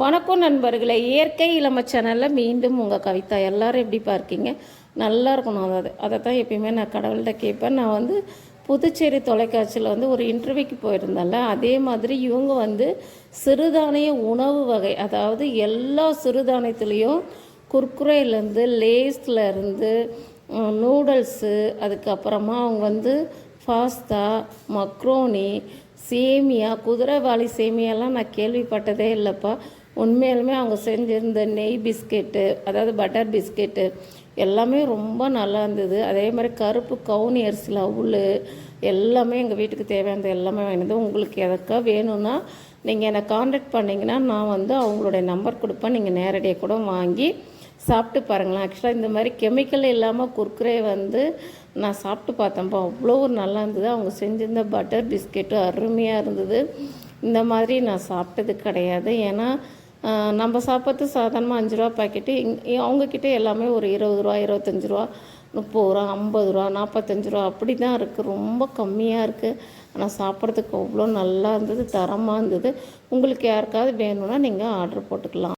வணக்கம் நண்பர்களே இயற்கை இளம சேனலில் மீண்டும் உங்கள் கவிதா. எல்லாரும் எப்படி பார்க்கீங்க? நல்லா இருக்கணும். அதாவது அதை தான் எப்பயுமே நான் கடவுள்கிட்ட கேட்பேன். நான் வந்து புதுச்சேரி தொலைக்காட்சியில் வந்து ஒரு இன்டர்வியூக்கு போயிருந்தேன்ல அதே மாதிரி இவங்க வந்து சிறுதானிய உணவு வகை அதாவது எல்லா சிறுதானியத்துலேயும் குர்குரேலேருந்து லேஸ்லேருந்து நூடுல்ஸு அதுக்கப்புறமா அவங்க வந்து பாஸ்தா மக்ரோனி சேமியா குதிரைவாளி சேமியாலாம் நான் கேள்விப்பட்டதே இல்லைப்பா. உண்மையாலுமே அவங்க செஞ்சிருந்த நெய் பிஸ்கெட்டு அதாவது பட்டர் பிஸ்கெட்டு எல்லாமே ரொம்ப நல்லா இருந்தது. அதே மாதிரி கருப்பு கவுனி அரிசியில் அவுள் எல்லாமே எங்கள் வீட்டுக்கு தேவையானது எல்லாமே வாங்கினது உங்களுக்கு எதற்கா வேணும்னா நீங்கள் என்னை காண்டாக்ட் பண்ணிங்கன்னா நான் வந்து அவங்களுடைய நம்பர் கொடுப்பேன். நீங்கள் நேரடியாக கூட வாங்கி சாப்பிட்டு பாருங்களேன். ஆக்சுவலாக இந்த மாதிரி கெமிக்கல் இல்லாமல் குர்குரே வந்து நான் சாப்பிட்டு பார்த்தேன்ப்பா. அவ்வளோ ஒரு நல்லா இருந்தது. அவங்க செஞ்சிருந்த பட்டர் பிஸ்கெட்டு அருமையாக இருந்தது. இந்த மாதிரி நான் சாப்பிட்டது கிடையாது. ஏன்னா நம்ம சாப்பிட்றது சாதாரணமாக அஞ்சு ரூபா பாக்கெட்டு. இங் அவங்கக்கிட்ட எல்லாமே ஒரு இருபது ரூபா இருபத்தஞ்சி ரூபா முப்பது ரூபா ஐம்பது ரூபா நாற்பத்தஞ்சு ரூபா அப்படி தான் இருக்குது ரொம்ப கம்மியாக இருக்குது ஆனால் சாப்பிட்றதுக்கு அவ்வளோ நல்லா இருந்தது தரமாக இருந்தது. உங்களுக்கு யாருக்காவது வேணும்னா நீங்கள் ஆர்டர் போட்டுக்கலாம்.